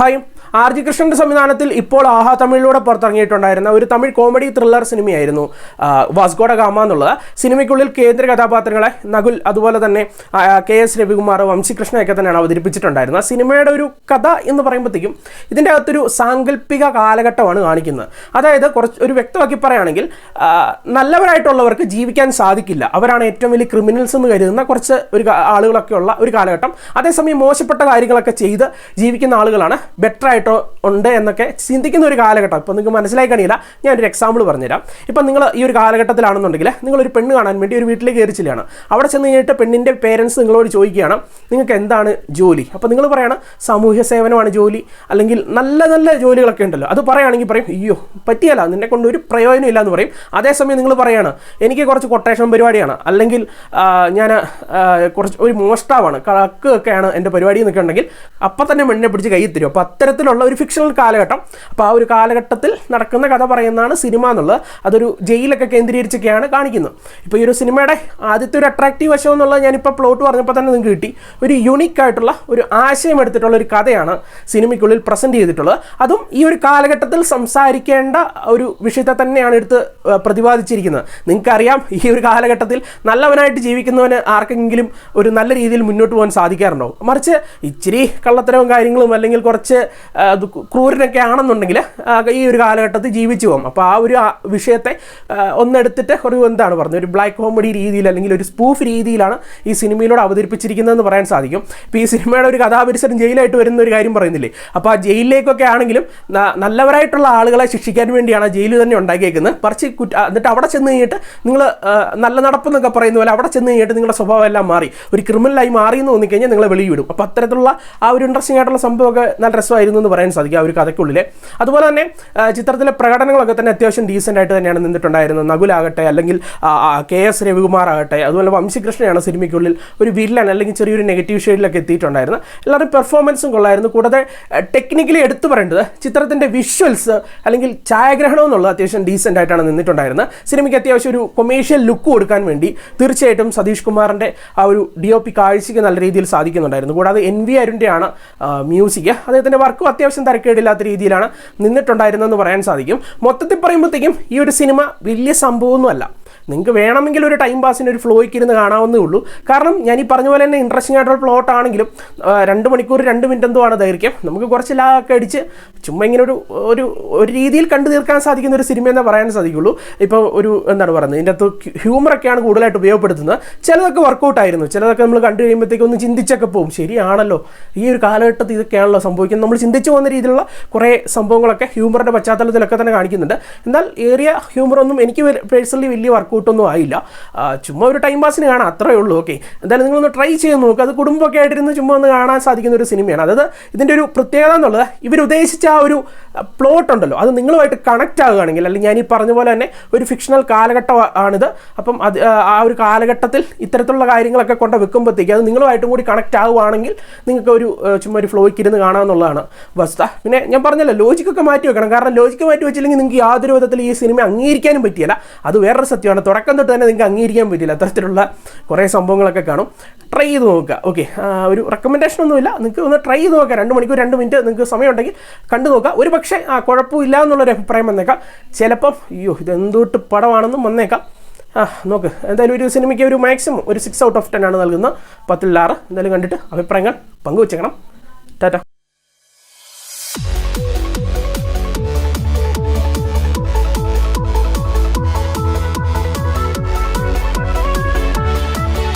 Hi. R G കൃഷ്ണന്റെ സംവിധാനത്തിൽ ഇപ്പോൾ ആഹാ തമിഴിലൂടെ പുറത്തിറങ്ങിയിട്ടുണ്ടായിരുന്ന ഒരു തമിഴ് കോമഡി ത്രില്ലർ സിനിമയായിരുന്നു വാസ്കോട ഗാമ എന്നുള്ളത്. സിനിമയ്ക്കുള്ളിൽ കേന്ദ്ര കഥാപാത്രങ്ങളെ നകുൽ അതുപോലെ തന്നെ കെ എസ് രവികുമാർ വംശികൃഷ്ണയൊക്കെ തന്നെയാണ് അവതരിപ്പിച്ചിട്ടുണ്ടായിരുന്നത്. സിനിമയുടെ ഒരു കഥ എന്ന് പറയുമ്പോഴത്തേക്കും ഇതിന്റെ അകത്തൊരു സാങ്കല്പിക കാലഘട്ടമാണ് കാണിക്കുന്നത്. അതായത് കുറച്ച് ഒരു വ്യക്തമാക്കി പറയുകയാണെങ്കിൽ നല്ലവരായിട്ടുള്ളവർക്ക് ജീവിക്കാൻ സാധിക്കില്ല. അവരാണ് ഏറ്റവും വലിയ ക്രിമിനൽസ് എന്ന് കരുതുന്ന കുറച്ച് ഒരു ആളുകളൊക്കെ ഉള്ള ഒരു കാലഘട്ടം. അതേസമയം മോശപ്പെട്ട കാര്യങ്ങളൊക്കെ ചെയ്ത് ജീവിക്കുന്ന ആളുകളാണ് ബെറ്റർ ആയിട്ടോ ഉണ്ട് എന്നൊക്കെ ചിന്തിക്കുന്ന ഒരു കാലഘട്ടം. ഇപ്പോൾ നിങ്ങൾക്ക് മനസ്സിലായി കാണില്ല ഞാനൊരു എക്സാമ്പിൾ പറഞ്ഞുതരാം. ഇപ്പം നിങ്ങൾ ഈ ഒരു കാലഘട്ടത്തിലാണെന്നുണ്ടെങ്കിൽ നിങ്ങളൊരു പെണ്ണ് കാണാൻ വേണ്ടി ഒരു വീട്ടിലേക്ക് കയറി ചെല്ലുകയാണ്. അവിടെ ചെന്ന് കഴിഞ്ഞിട്ട് പെണ്ണിന്റെ പേരൻസ് നിങ്ങളോട് ചോദിക്കുകയാണ് നിങ്ങൾക്ക് എന്താണ് ജോലി? അപ്പോൾ നിങ്ങൾ പറയണം സാമൂഹ്യ സേവനമാണ് ജോലി. അല്ലെങ്കിൽ നല്ല നല്ല ജോലികളൊക്കെ ഉണ്ടല്ലോ. അത് പറയുകയാണെങ്കിൽ പറയും അയ്യോ പറ്റിയല്ല. നിന്നെ കൊണ്ട് ഒരു പ്രയോജനം ഇല്ല എന്ന് പറയും. അതേസമയം നിങ്ങൾ പറയാണ് എനിക്ക് കുറച്ച് കൊട്ടേഷൻ പരിപാടിയാണ്. അല്ലെങ്കിൽ ഞാൻ കുറച്ച് ഒരു മോഷ്ടാവാണ്. കക്ക് ഒക്കെയാണ് എന്റെ പരിപാടി എന്നൊക്കെ ഉണ്ടെങ്കിൽ അപ്പം തന്നെ പെണ്ണിനെ പിടിച്ച് കൈ തരും. അപ്പോൾ അത്തരത്തിലുള്ള ഒരു ഫിക്ഷണൽ കാലഘട്ടം. അപ്പോൾ ആ ഒരു കാലഘട്ടത്തിൽ നടക്കുന്ന കഥ പറയുന്നതാണ് സിനിമ എന്നുള്ളത്. അതൊരു ജയിലൊക്കെ കേന്ദ്രീകരിച്ചൊക്കെയാണ് കാണിക്കുന്നത്. ഇപ്പോൾ ഈ ഒരു സിനിമയുടെ ആദ്യത്തെ ഒരു അട്രാക്റ്റീവ് വശം എന്നുള്ളത് ഞാനിപ്പോൾ പ്ലോട്ട് പറഞ്ഞപ്പോൾ തന്നെ നിങ്ങൾക്ക് കിട്ടി. ഒരു യുണീക്ക് ആയിട്ടുള്ള ഒരു ആശയം എടുത്തിട്ടുള്ള ഒരു കഥയാണ് സിനിമയ്ക്കുള്ളിൽ പ്രസന്റ് ചെയ്തിട്ടുള്ളത്. അതും ഈ ഒരു കാലഘട്ടത്തിൽ സംസാരിക്കേണ്ട ഒരു വിഷയത്തെ തന്നെയാണ് എടുത്ത് പ്രതിപാദിച്ചിരിക്കുന്നത്. നിങ്ങൾക്കറിയാം ഈ ഒരു കാലഘട്ടത്തിൽ നല്ലവനായിട്ട് ജീവിക്കുന്നവന് ആർക്കെങ്കിലും ഒരു നല്ല രീതിയിൽ മുന്നോട്ട് പോകാൻ സാധിക്കാറുണ്ടോ? മറിച്ച് ഇച്ചിരി കള്ളത്തരവും കാര്യങ്ങളും അല്ലെങ്കിൽ കുറച്ച് ഇത് ക്രൂരനൊക്കെ ആണെന്നുണ്ടെങ്കിൽ ഈ ഒരു കാലഘട്ടത്തിൽ ജീവിച്ചു പോകും. അപ്പോൾ ആ ഒരു വിഷയത്തെ ഒന്നെടുത്തിട്ട് ഒരു എന്താണ് പറഞ്ഞത്? ഒരു ബ്ലാക്ക് കോമഡി രീതിയിൽ അല്ലെങ്കിൽ ഒരു സ്പൂഫ് രീതിയിലാണ് ഈ സിനിമയിലൂടെ അവതരിപ്പിച്ചിരിക്കുന്നതെന്ന് പറയാൻ സാധിക്കും. ഇപ്പോൾ ഈ സിനിമയുടെ ഒരു കഥാപരിസരം ജയിലായിട്ട് വരുന്ന ഒരു കാര്യം പറയുന്നില്ലേ? അപ്പോൾ ആ ജയിലിലേക്കൊക്കെ ആണെങ്കിലും നല്ലവരായിട്ടുള്ള ആളുകളെ ശിക്ഷിക്കാൻ വേണ്ടിയാണ് ആ ജയിൽ തന്നെ ഉണ്ടാക്കിയേക്കുന്നത്. പറിച്ച് കുറ്റ എന്നിട്ട് അവിടെ ചെന്ന് കഴിഞ്ഞിട്ട് നിങ്ങൾ നല്ല നടപ്പെന്നൊക്കെ പറയുന്ന പോലെ അവിടെ ചെന്ന് കഴിഞ്ഞിട്ട് നിങ്ങളുടെ സ്വഭാവം എല്ലാം മാറി. ഒരു ക്രിമിനലായി മാറി എന്ന് തോന്നിക്കഴിഞ്ഞാൽ നിങ്ങളെ വെളിയിൽ വിടും. അപ്പോൾ അത്തരത്തിലുള്ള ആ ഒരു ഇൻട്രസ്റ്റിംഗ് ആയിട്ടുള്ള സംഭവമൊക്കെ നല്ല രസമായിരുന്നു എന്ന് പറയാൻ സാധിക്കും ആ ഒരു കഥയ്ക്കുള്ളിൽ അതുപോലെ തന്നെ ചിത്രത്തിലെ പ്രകടനങ്ങളൊക്കെ തന്നെ അത്യാവശ്യം ഡീസന്റ് ആയിട്ട് തന്നെയാണ് നിന്നിട്ടുണ്ടായിരുന്നത്. നകുലാകട്ടെ അല്ലെങ്കിൽ കെ എസ് രവികുമാർ ആകട്ടെ അതുപോലെ വംശികൃഷ്ണയാണ് സിനിമയ്ക്കുള്ളിൽ ഒരു വില്ലൻ അല്ലെങ്കിൽ ചെറിയൊരു നെഗറ്റീവ് ഷെയ്ഡിലൊക്കെ എത്തിയിട്ടുണ്ടായിരുന്നു എല്ലാവരും പെർഫോമൻസും കൊള്ളായിരുന്നു. കൂടാതെ ടെക്നിക്കലി എടുത്തു പറയേണ്ടത് ചിത്രത്തിന്റെ വിഷ്വൽസ് അല്ലെങ്കിൽ ഛായാഗ്രഹണം എന്നുള്ളത് അത്യാവശ്യം ഡീസന്റ് ആയിട്ടാണ് നിന്നിട്ടുണ്ടായിരുന്നത്. സിനിമയ്ക്ക് അത്യാവശ്യം ഒരു കൊമേഴ്ഷ്യൽ ലുക്ക് കൊടുക്കാൻ വേണ്ടി തീർച്ചയായിട്ടും സതീഷ് കുമാറിന്റെ ആ ഒരു ഡി ഒ പി കാഴ്ചയ്ക്ക് നല്ല രീതിയിൽ സാധിക്കുന്നുണ്ടായിരുന്നു. കൂടാതെ എൻ വി അരുണിന്റെയാണ് മ്യൂസിക് അദ്ദേഹത്തിന്റെ വർക്കും അത്യാവശ്യം തരക്കേടില്ലാത്ത രീതിയിലാണ് നിന്നിട്ടുണ്ടായിരുന്നതെന്ന് പറയാൻ സാധിക്കും. മൊത്തത്തിൽ പറയുമ്പോഴത്തേക്കും ഈ ഒരു സിനിമ വലിയ സംഭവമൊന്നുമല്ല. നിങ്ങൾക്ക് വേണമെങ്കിൽ ഒരു ടൈം പാസിന് ഒരു ഫ്ലോയ്ക്ക് ഇരുന്ന് കാണാവുന്നേ ഉള്ളൂ. കാരണം ഞാൻ ഈ പറഞ്ഞ പോലെ തന്നെ ഇൻട്രസ്റ്റിംഗ് ആയിട്ടുള്ള പ്ലോട്ട് ആണെങ്കിലും രണ്ട് മണിക്കൂർ രണ്ട് മിനിറ്റ് എന്തോ ആണ് ദൈർഘ്യം. നമുക്ക് കുറച്ച് ലാഗൊക്കെ അടിച്ച് ചുമ്മാ ഇങ്ങനെ ഒരു ഒരു ഒരു രീതിയിൽ കണ്ടു തീർക്കാൻ സാധിക്കുന്ന ഒരു സിനിമ എന്നേ പറയാൻ സാധിക്കുള്ളൂ. ഇപ്പോൾ ഒരു എന്താണ് പറയുന്നത് ഇതിന്റെ അകത്ത് ഹ്യൂമറൊക്കെയാണ് കൂടുതലായിട്ട് ഉപയോഗപ്പെടുത്തുന്നത്. ചിലതൊക്കെ വർക്കൗട്ട് ആയിരുന്നു. ചിലതൊക്കെ നമ്മൾ കണ്ടു കഴിയുമ്പോഴത്തേക്കൊന്ന് ചിന്തിച്ചൊക്കെ പോകും. ശരിയാണല്ലോ. ഈ ഒരു കാലഘട്ടത്തിൽ ഇതൊക്കെയാണല്ലോ സംഭവിക്കുന്നത്. നമ്മൾ ചിന്തിച്ചു പോകുന്ന രീതിയിലുള്ള കുറേ സംഭവങ്ങളൊക്കെ ഹ്യൂമറിന്റെ പശ്ചാത്തലത്തിലൊക്കെ തന്നെ കാണിക്കുന്നുണ്ട്. എന്നാൽ ഏറിയ ഹ്യൂമറൊന്നും എനിക്ക് പേഴ്സണലി വലിയ വർക്കൗട്ടൊന്നും ആയില്ല. ചുമ്മാ ഒരു ടൈം പാസിന് കാണാം അത്രേ ഉള്ളൂ. ഓക്കെ എന്തായാലും നിങ്ങളൊന്ന് ട്രൈ ചെയ്ത് നോക്കുക അത് കുടുംബമൊക്കെ ആയിട്ടിരുന്ന് ചുമ്മാ ഒന്ന് കാണാൻ സാധിക്കുന്ന ഒരു സിനിമയാണ്. അതായത് ഇതിന്റെ ഒരു പ്രത്യേകത എന്നുള്ളത് ഇവരുദ്ദേശിച്ച ആ ഒരു പ്ലോട്ട് ഉണ്ടല്ലോ അത് നിങ്ങളുമായിട്ട് കണക്റ്റ് ആവുകയാണെങ്കിൽ അല്ലെങ്കിൽ ഞാൻ ഈ പറഞ്ഞ പോലെ തന്നെ ഒരു ഫിക്ഷണൽ കാലഘട്ടമാണിത് അപ്പം അത് ആ, ഒരു കാലഘട്ടത്തിൽ ഇത്തരത്തിലുള്ള കാര്യങ്ങളൊക്കെ കൊണ്ട് വെക്കുമ്പോഴത്തേക്ക് അത് നിങ്ങളുമായിട്ടും കൂടി കണക്റ്റ് ആവുകയാണെങ്കിൽ നിങ്ങൾക്ക് ഒരു ചുമ്മാ ഒരു ഫ്ലോയ്ക്ക് ഇരുന്ന് കാണാമെന്നുള്ളതാണ് വസ്തുത. പിന്നെ ഞാൻ പറഞ്ഞല്ലോ ലോജിക്കൊക്കെ മാറ്റി വെക്കണം. കാരണം ലോജിക്ക് മാറ്റി വെച്ചില്ലെങ്കിൽ നിങ്ങൾക്ക് യാതൊരു വിധത്തിൽ ഈ സിനിമ അംഗീകരിക്കാനും പറ്റിയല്ല. അത് വേറൊരു സത്യമാണ്. തുടക്കം തൊട്ട് തന്നെ നിങ്ങൾക്ക് അംഗീകരിക്കാൻ പറ്റില്ല അത്തരത്തിലുള്ള കുറേ സംഭവങ്ങളൊക്കെ കാണും. ട്രൈ ചെയ്ത് നോക്കുക. ഓക്കെ ഒരു റെക്കമെൻഡേഷൻ ഒന്നുമില്ല. നിങ്ങൾക്ക് ഒന്ന് ട്രൈ ചെയ്ത് നോക്കുക. രണ്ട് മണിക്കൂർ രണ്ട് മിനിറ്റ് നിങ്ങൾക്ക് സമയമുണ്ടെങ്കിൽ കണ്ടു നോക്കുക. ഒരു പക്ഷേ ആ കുഴപ്പമില്ല എന്നുള്ളൊരു അഭിപ്രായം വന്നേക്കാം. ചിലപ്പം അയ്യോ ഇത് എന്തുകൊണ്ട് പടമാണെന്നും വന്നേക്കാം. ആ നോക്ക് എന്തായാലും ഒരു സിനിമയ്ക്ക് ഒരു മാക്സിമം ഒരു സിക്സ് ഔട്ട് ഓഫ് ടെൻ ആണ് നൽകുന്നത് പത്തിൽ ആറ്. എന്തായാലും കണ്ടിട്ട് അഭിപ്രായങ്ങൾ പങ്കുവച്ചേക്കണം. ടാറ്റ.